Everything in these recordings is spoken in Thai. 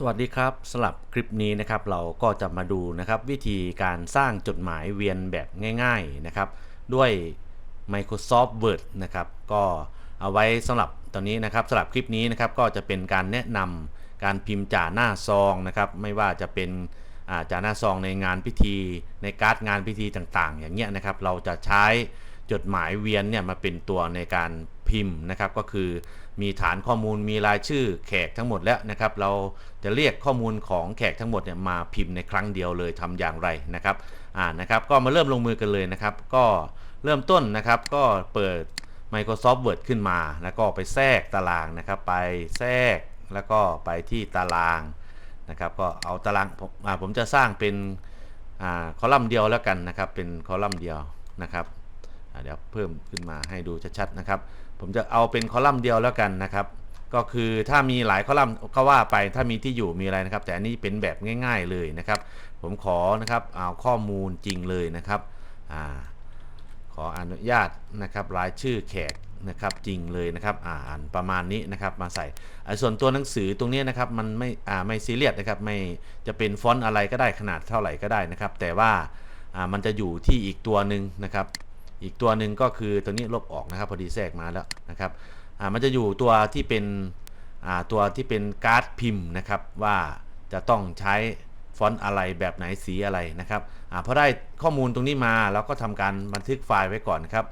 สวัสดีครับสำหรับคลิปนี้นะครับเราก็จะมาดูนะครับวิธีการสร้างจดหมายเวียนแบบง่ายๆนะครับด้วย Microsoft Word นะครับก็เอาไว้สำหรับตอนนี้นะครับสำหรับคลิปนี้นะครับก็จะเป็นการแนะนำการพิมพ์จ่าหน้าซองนะครับไม่ว่าจะเป็นจ่าหน้าซองในงานพิธี ในการ์ดงานพิธีต่างๆ อย่างเงี้ยนะครับเราจะใช้จดหมายเวียนเนี่ยมาเป็นตัวในการ พิมพ์นะครับก็คือมีฐานข้อมูลมีรายชื่อแขกทั้งหมดแล้วนะครับ เราจะเรียกข้อมูลของแขกทั้งหมดเนี่ยมาพิมพ์ในครั้งเดียวเลยทำอย่างไรนะครับอ่านะครับก็มาเริ่มลงมือกันเลยนะครับ ก็เริ่มต้นนะครับก็เปิด Microsoft Word ขึ้นมา แล้วก็ไปแทรกตารางนะครับ ไปแทรกแล้วก็ไปที่ตารางนะครับ ก็เอาตารางผมผมจะสร้างเป็นคอลัมน์เดียวแล้วกันนะครับ เป็นคอลัมน์เดียวนะครับเดี๋ยวเพิ่มขึ้นมาให้ดูชัดๆนะครับ ผมจะเอาเป็นคอลัมน์เดียวแล้วกันนะครับ ก็คือถ้ามีหลายคอลัมน์ก็ว่าไปถ้ามีที่อยู่มีอะไรนะครับ แต่อันนี้เป็นแบบง่าย ๆเลยนะครับ ผมขอนะครับเอาข้อมูลจริงเลยนะครับอ่าขออนุญาตนะครับรายชื่อแขกนะครับจริงเลยนะครับอ่านประมาณนี้นะครับมาใส่ส่วนตัวหนังสือตรงนี้นะครับมันไม่อ่าไม่ซีเรียสนะครับไม่จะเป็นฟอนต์อะไรก็ได้ขนาดเท่าไหร่ก็ได้นะครับ แต่ว่าอ่ามันจะอยู่ที่อีกตัวหนึ่งนะครับ อีกตัวหนึ่งก็คือตัวนี้ลบออกนะครับพอดีแทรกมาแล้วนะครับอ่ามันจะอยู่ตัวที่เป็นอ่าตัวที่เป็นการ์ดพิมพ์นะครับว่าจะต้องใช้ฟอนต์อะไรแบบไหนสีอะไรนะครับอ่าพอได้ข้อมูลตรงนี้มาเราก็ทำการบันทึกไฟล์ไว้ก่อนครับ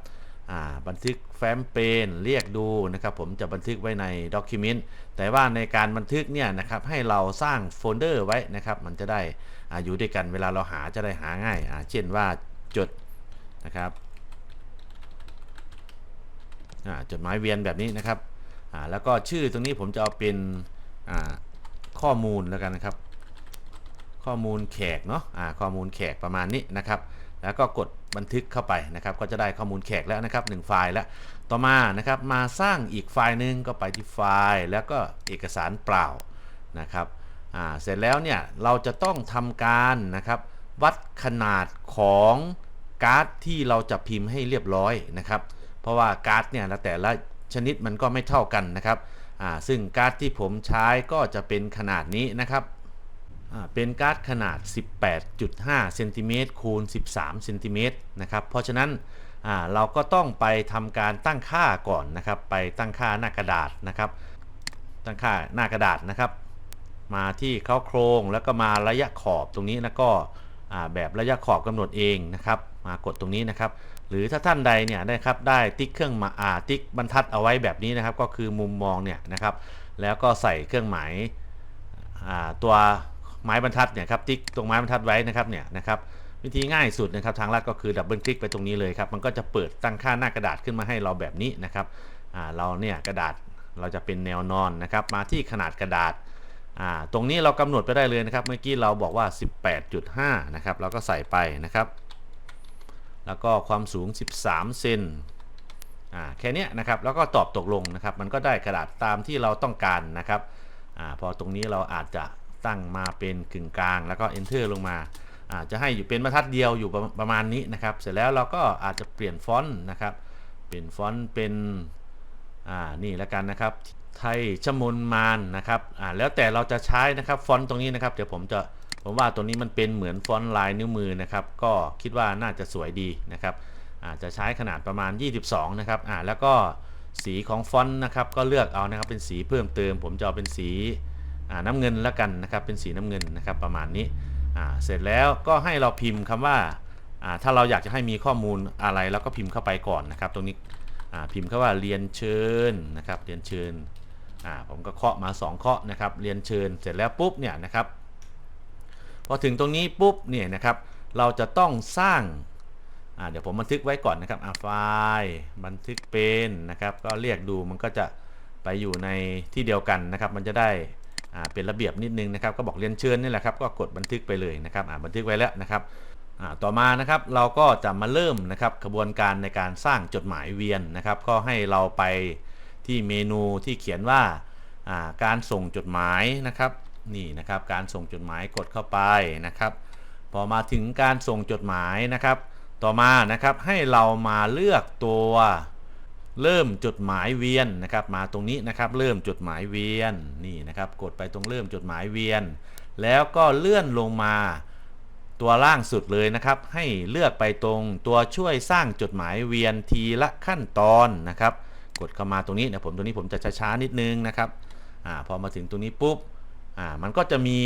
อ่าบันทึกแฟ้มเป็นเรียกดูนะครับผมจะบันทึกไว้ใน Document แต่ว่าในการบันทึกเนี่ยนะครับให้เราสร้างโฟลเดอร์ไว้นะครับมันจะได้ออยู่ด้วยกันเวลาเราหาจะได้หาง่ายเช่นว่าจดนะครับ จดหมายเวียนแบบนี้นะครับแล้วก็ชื่อตรงนี้ผมจะเอาเป็นข้อมูลแล้วกันนะครับ ข้อมูลแขกเนาะอ่าข้อมูลแขกประมาณนี้นะครับ แล้วก็กดบันทึกเข้าไปนะครับ ก็จะได้ข้อมูลแขกแล้วนะครับ1ไฟล์แล้วต่อมานะครับมาสร้างอีกไฟล์หนึ่งก็ไปที่ไฟล์แล้วก็เอกสารเปล่านะครับเสร็จแล้วเนี่ยเราจะต้องทำการนะครับ วัดขนาดของการ์ดที่เราจะพิมพ์ให้เรียบร้อยนะครับ เพราะว่าการ์ดเนี่ยแต่ละชนิดมันก็ไม่เท่ากันนะครับซึ่งการ์ดที่ผมใช้ก็จะเป็นขนาดนี้นะครับเป็นการ์ดขนาด 18.5เซนติเมตรคูณ 13เซนติเมตรนะครับ เพราะฉะนั้นเราก็ต้องไปทำการตั้งค่าก่อนนะครับ ไปตั้งค่าหน้ากระดาษนะครับ ตั้งค่าหน้ากระดาษนะครับ มาที่เข้าโครงแล้วก็มาระยะขอบตรงนี้แล้วก็แบบระยะขอบกำหนดเองนะครับ มากดตรงนี้นะครับ หรือถ้าท่านใดเนี่ยได้ครับได้ติ๊กเครื่องมาอ่าติ๊กบรรทัดเอาไว้แบบนี้นะครับ ก็คือมุมมองเนี่ยนะครับ แล้วก็ใส่เครื่องหมายอ่าตัวไม้บรรทัดเนี่ยครับติ๊กตรงไม้บรรทัดไว้นะครับเนี่ยนะครับวิธีง่ายสุดนะครับทางลัดก็คือดับเบิลคลิกไปตรงนี้เลยครับมันก็จะเปิดตั้งค่าหน้ากระดาษขึ้นมาให้เราแบบนี้นะครับอ่าเราเนี่ยกระดาษเราจะเป็นแนวนอนนะครับ มาที่ขนาดกระดาษอ่าตรงนี้เรากำหนดไปได้เลยนะครับ เมื่อกี้เราบอกว่า 18.5 นะครับเราก็ใส่ไปนะครับ แล้วก็ความสูง 13 เซนอ่าแค่เนี้ยนะครับแล้วก็ตอบตกลงนะครับ มันก็ได้กระดาษตามที่เราต้องการนะครับอ่าพอตรงนี้เราอาจจะตั้งมาเป็นกึ่งกลาง แล้วก็ enter ลงมาอ่าจะให้อยู่เป็นบรรทัดเดียวอยู่ประประมาณนี้นะครับ เสร็จแล้วเราก็อาจจะเปลี่ยนฟอนต์นะครับ เปลี่ยนฟอนต์เป็นอ่านี่แล้วกันนะครับ ไทยชมนมานนะครับอ่าแล้วแต่เราจะใช้นะครับฟอนต์ตรงนี้นะครับ เดี๋ยวผมจะ ผมว่าตัวนี้มันเป็นเหมือนฟอนต์ลายนิ้วมือนะครับ ก็คิดว่าน่าจะสวยดีนะครับอาจจะใช้ขนาดประมาณ 22 นะครับอ่าแล้วก็สีของฟอนต์นะครับก็เลือกเอานะครับเป็นสีเพิ่มเติม ผมจะเอาเป็นสีน้ำเงินแล้วกันนะครับ เป็นสีน้ำเงินนะครับประมาณนี้อ่าเสร็จแล้วก็ให้เราพิมพ์คำว่าอ่าถ้าเราอยากจะให้มีข้อมูลอะไรเราก็พิมพ์เข้าไปก่อนนะครับ ตรงนี้อ่าพิมพ์คำว่าเรียนเชิญนะครับ เรียนเชิญอ่าผมก็เคาะมา 2 เคาะนะครับ เรียนเชิญเสร็จแล้วปุ๊บเนี่ยนะครับ พอถึงตรงนี้ปุ๊บเนี่ยนะครับเราจะต้องสร้างเดี๋ยวผมบันทึกไว้ก่อนนะครับไฟล์บันทึกเป็นนะครับ ก็เรียกดูมันก็จะไปอยู่ในที่เดียวกันนะครับ มันจะได้เป็นระเบียบนิดนึงนะครับ ก็บอกเรียนเชิญนี่แหละครับ ก็กดบันทึกไปเลยนะครับบันทึกไว้แล้วนะครับต่อมานะครับเราก็จะมาเริ่มนะครับกระบวนการในการสร้างจดหมายเวียนนะครับ ก็ให้เราไปที่เมนูที่เขียนว่าการส่งจดหมายนะครับ นี่นะครับการส่งจดหมายกดเข้าไปนะครับ พอมาถึงการส่งจดหมายนะครับ ต่อมานะครับให้เรามาเลือกตัวเริ่มจดหมายเวียนนะครับ มาตรงนี้นะครับ เริ่มจดหมายเวียนนี่นะครับ กดไปตรงเริ่มจดหมายเวียน แล้วก็เลื่อนลงมาตัวล่างสุดเลยนะครับ ให้เลือกไปตรงตัวช่วยสร้างจดหมายเวียนทีละขั้นตอนนะครับ กดเข้ามาตรงนี้นะผมตรงนี้ผมจะช้าๆนิดนึงนะครับอ่าพอมาถึงตรงนี้ปุ๊บ อ่ามันก็จะมี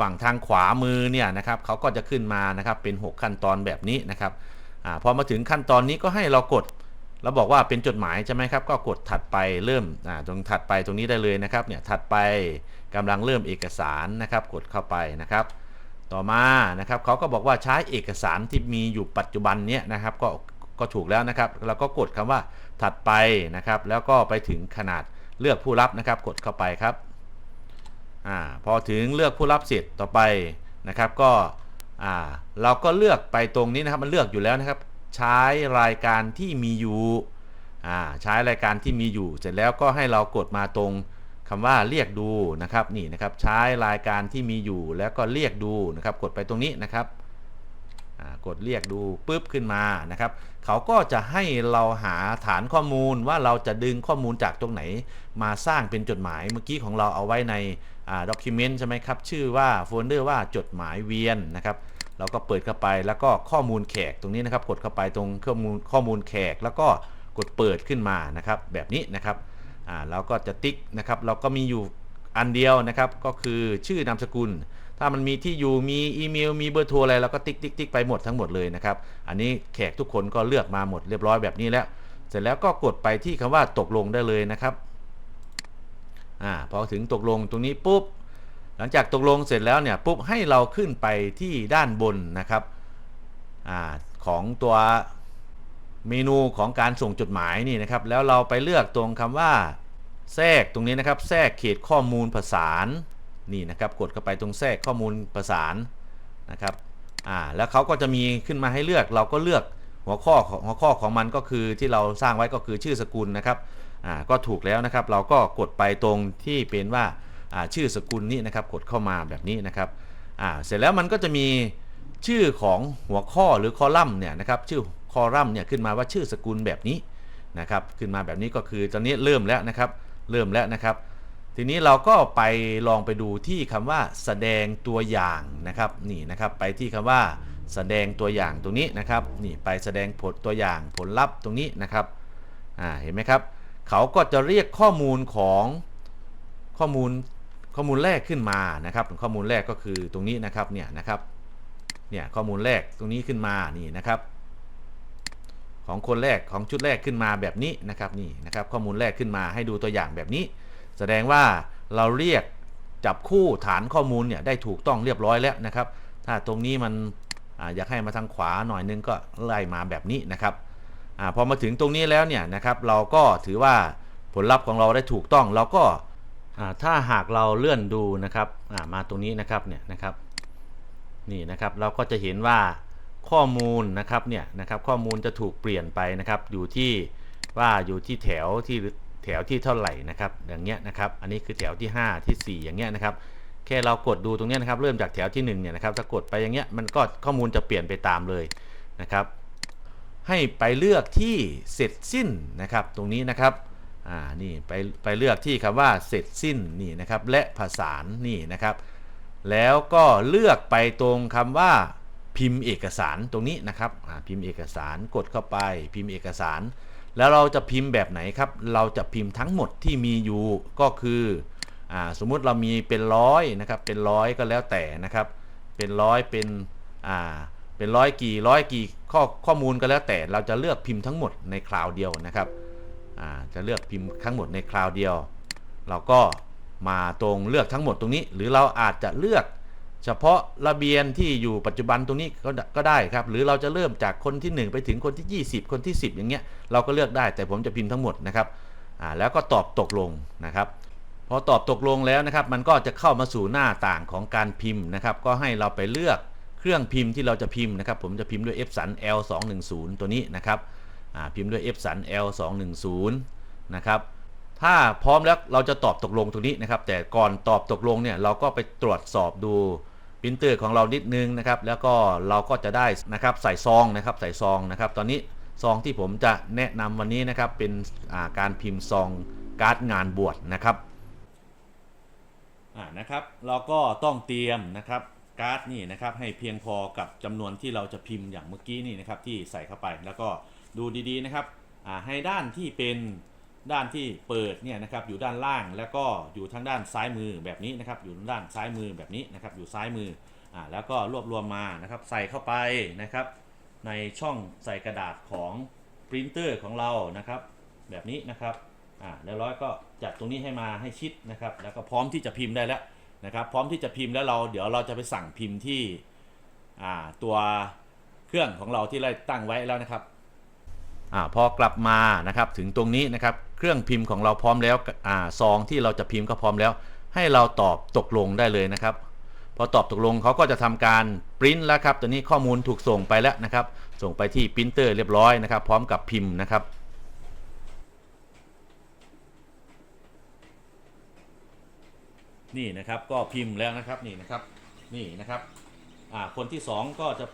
ฝั่งทางขวามือเนี่ยนะครับเขาก็จะขึ้นมานะครับเป็น 6 ขั้นตอนแบบนี้นะครับอ่าพอมาถึงขั้นตอนนี้ก็ให้เรากดเราบอกว่าเป็นจดหมายใช่ไหมครับ ก็กดถัดไปเริ่มอ่าตรงถัดไปตรงนี้ได้เลยนะครับเนี่ยถัดไปกำลังเริ่มเอกสารนะครับ กดเข้าไปนะครับ ต่อมานะครับเขาก็บอกว่าใช้เอกสารที่มีอยู่ปัจจุบันเนี้ยนะครับก็ก็ถูกแล้วนะครับเราก็กดคำว่าถัดไปนะครับ แล้วก็ไปถึงขนาดเลือกผู้รับนะครับ กดเข้าไปครับ อ่าพอถึงเลือกผู้รับสิทธิ์ต่อไปนะครับ ก็อ่าเราก็เลือกไปตรงนี้นะครับมันเลือกอยู่แล้วนะครับ ใช้รายการที่มีอยู่อ่าใช้รายการที่มีอยู่ เสร็จแล้วก็ให้เรากดมาตรงคำว่าเรียกดูนะครับนี่นะครับใช้รายการที่มีอยู่แล้วก็เรียกดูนะครับ กดไปตรงนี้นะครับ กดเรียกดูปุ๊บขึ้นมานะครับ เขาก็จะให้เราหาฐานข้อมูลว่าเราจะดึงข้อมูลจากตรงไหน มาสร้างเป็นจดหมายเมื่อกี้ของเราเอาไว้ในด็อกิเมนต์ใช่ไหมครับ ชื่อว่าโฟลเดอร์ว่าจดหมายเวียนนะครับ เราก็เปิดเข้าไปแล้วก็ข้อมูลแขกตรงนี้นะครับ กดเข้าไปตรงข้อมูลข้อมูลแขกแล้วก็กดเปิดขึ้นมานะครับ แบบนี้นะครับเราก็จะติ๊กนะครับ เราก็มีอยู่อันเดียวนะครับ ก็คือชื่อนามสกุล ถ้ามันมีที่อยู่มีอีเมล มีเบอร์โทรอะไรเราก็ติ๊กติ๊กติ๊กไปหมดทั้งหมดเลยนะครับ อันนี้แขกทุกคนก็เลือกมาหมดเรียบร้อยแบบนี้แล้ว เสร็จแล้วก็กดไปที่คำว่าตกลงได้เลยนะครับอ่าพอถึงตกลงตรงนี้ปุ๊บหลังจากตกลงเสร็จแล้วเนี่ยปุ๊บให้เราขึ้นไปที่ด้านบนนะครับอ่าของตัวเมนูของการส่งจดหมายนี่นะครับ แล้วเราไปเลือกตรงคำว่า แทรกตรงนี้นะครับ แทรกเขตข้อมูลประสาน นี่นะครับกดเข้าไปตรงแทรกข้อมูลประสานนะครับอ่าแล้วเขาก็จะมีขึ้นมาให้เลือกเราก็เลือกหัวข้อของหัวข้อของมันก็คือที่เราสร้างไว้ก็คือชื่อสกุลนะครับอ่าก็ถูกแล้วนะครับ เราก็กดไปตรงที่เป็นว่าอ่าชื่อสกุลนี้นะครับ กดเข้ามาแบบนี้นะครับอ่าเสร็จแล้วมันก็จะมีชื่อของหัวข้อหรือคอลัมน์เนี่ยนะครับชื่อคอลัมน์เนี่ยขึ้นมาว่าชื่อสกุลแบบนี้นะครับ ขึ้นมาแบบนี้ก็คือตอนนี้เริ่มแล้วนะครับ เริ่มแล้วนะครับ ทีนี้เราก็ไปลองไปดูที่คำว่าแสดงตัวอย่างนะครับนี่นะครับไปที่คำว่าแสดงตัวอย่างตรงนี้นะครับนี่ไปแสดงผลตัวอย่างผลลัพธ์ตรงนี้นะครับเห็นไหมครับ เขาก็จะเรียกข้อมูลของข้อมูลข้อมูลแรกขึ้นมานะครับ ข้อมูลแรกก็คือตรงนี้นะครับเนี่ยนะครับเนี่ยข้อมูลแรกตรงนี้ขึ้นมานี่นะครับ ของคนแรกของชุดแรกขึ้นมาแบบนี้นะครับนี่นะครับ ข้อมูลแรกขึ้นมาให้ดูตัวอย่างแบบนี้ แสดงว่าเราเรียกจับคู่ฐานข้อมูลเนี่ยได้ถูกต้องเรียบร้อยแล้วนะครับ ถ้าตรงนี้มันออยากให้มาทางขวาหน่อยนึงก็ไล่มาแบบนี้นะครับอพอมาถึงตรงนี้แล้วเนี่ยนะครับ เราก็ถือว่าผลลัพธ์ของเราได้ถูกต้องเราก็ถ้าหากเราเลื่อนดูนะครับมาตรงนี้นะครับเนี่ยนะครับนี่นะครับเราก็จะเห็นว่าข้อมูลนะครับเนี่ยนะครับข้อมูลจะถูกเปลี่ยนไปนะครับอยู่ที่ว่าอยู่ที่แถวที่ แถวที่เท่าไหร่นะครับอย่างเงี้ยนะครับ อันนี้คือแถวที่ 5 ที่ 4 อย่างเงี้ยนะครับแค่เรากดดูตรงนี้นะครับ เริ่มจากแถวที่1เนี่ยนะครับถ้ากดไปอย่างเงี้ยมันก็ข้อมูลจะเปลี่ยนไปตามเลยนะครับ ให้ไปเลือกที่เสร็จสิ้นนะครับ ตรงนี้นะครับอ่านี่ไปไปเลือกที่คำว่าเสร็จสิ้นนี่นะครับ และผสานนี่นะครับ แล้วก็เลือกไปตรงคำว่าพิมพ์เอกสารตรงนี้นะครับพิมพ์เอกสารกดเข้าไปพิมพ์เอกสาร แล้วเราจะพิมพ์แบบไหนครับ เราจะพิมพ์ทั้งหมดที่มีอยู่ก็คืออสมมุติเรามีเป็นร้อยนะครับ เป็นร้อยก็แล้วแต่นะครับ เป็นร้อยเป็นอ่าเป็นร้อยกี่ร้อยกี่ข้อข้อมูลก็แล้วแต่เราจะเลือกพิมพ์ทั้งหมดในคราวเดียวนะครับจะเลือกพิมพ์ทั้งหมดในคราวเดียว เราก็มาตรงเลือกทั้งหมดตรงนี้ หรือเราอาจจะเลือก เฉพาะระเบียนที่อยู่ปัจจุบันตรงนี้ก็ก็ได้ครับ หรือเราจะเริ่มจากคนที่ 1 ไปถึงคนที่ 20 คนที่ 10 อย่างเงี้ยเราก็เลือกได้แต่ผมจะพิมพ์ทั้งหมดนะครับแล้วก็ตอบตกลงนะครับ พอตอบตกลงแล้วนะครับ มันก็จะเข้ามาสู่หน้าต่างของการพิมพ์นะครับ ก็ให้เราไปเลือกเครื่องพิมพ์ที่เราจะพิมพ์นะครับ ผมจะพิมพ์ด้วย Epson L210 ตัวนี้นะครับพิมพ์ด้วย Epson L210 นะครับถ้าพร้อมแล้วเราจะตอบตกลงตรงนี้นะครับ แต่ก่อนตอบตกลงเนี่ยเราก็ไปตรวจสอบดู พิมพ์เตอร์ของเรานิดนึงนะครับ แล้วก็เราก็จะได้นะครับใส่ซองนะครับใส่ซองนะครับ ตอนนี้ซองที่ผมจะแนะนำวันนี้นะครับเป็นาการพิมพ์ซองการ์ดงานบวชนะครับอ่านะครับ เราก็ต้องเตรียมนะครับการ์ดนี่นะครับให้เพียงพอกับจำนวนที่เราจะพิมพ์อย่างเมื่อกี้นี่นะครับที่ใส่เข้าไปแล้วก็ดูดีๆนะครับอ่าให้ด้านที่เป็น ด้านที่เปิดเนี่ยนะครับอยู่ด้านล่างแล้วก็อยู่ทางด้านซ้ายมือแบบนี้นะครับ อยู่ด้านซ้ายมือแบบนี้นะครับ อยู่ซ้ายมืออ่าแล้วก็รวบรวมมานะครับ ใส่เข้าไปนะครับ ในช่องใส่กระดาษของปรินเตอร์ของเรานะครับ แบบนี้นะครับอ่าแล้วร้อยก็จัดตรงนี้ให้มาให้ชิดนะครับ แล้วก็พร้อมที่จะพิมพ์ได้แล้วนะครับ พร้อมที่จะพิมพ์แล้วเราเดี๋ยวเราจะไปสั่งพิมพ์ที่อ่าตัวเครื่องของเราที่เราตั้งไว้แล้วนะครับอ่าพอกลับมานะครับถึงตรงนี้นะครับ เครื่องพิมพ์ของเราพร้อมแล้วอ่าซองที่เราจะพิมพ์ก็พร้อมแล้ว ให้เราตอบตกลงได้เลยนะครับ พอตอบตกลงเขาก็จะทำการปริ้นแล้วครับตอนนี้ข้อมูลถูกส่งไปแล้วนะครับ ส่งไปที่ปรินเตอร์เรียบร้อยนะครับ พร้อมกับพิมพ์นะครับนี่นะครับก็พิมพ์แล้วนะครับนี่นะครับนี่นะครับอ่าคนที่สองก็จะ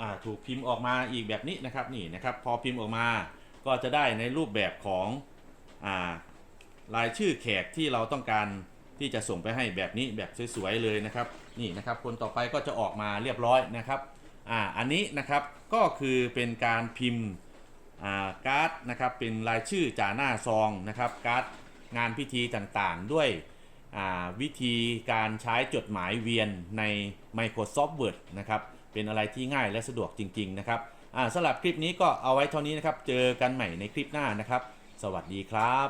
อ่าถูกพิมพ์ออกมาอีกแบบนี้นะครับนี่นะครับ พอพิมพ์ออกมาก็จะได้ในรูปแบบของ รายชื่อแขกที่เราต้องการที่จะส่งไปให้แบบนี้แบบสวยๆเลยนะครับนี่นะครับคนต่อไปก็จะออกมาเรียบร้อยนะครับอ่าอันนี้นะครับก็คือเป็นการพิมพ์อ่าการ์ดนะครับเป็นรายชื่อจ่าหน้าซองนะครับการ์ดงานพิธีต่างๆ ด้วยอ่าวิธีการใช้จดหมายเวียนใน Microsoft Word นะครับเป็นอะไรที่ง่ายและสะดวกจริง ๆ นะครับอ่าสำหรับคลิปนี้ก็เอาไว้เท่านี้นะครับ เจอกันใหม่ในคลิปหน้านะครับ สวัสดีครับ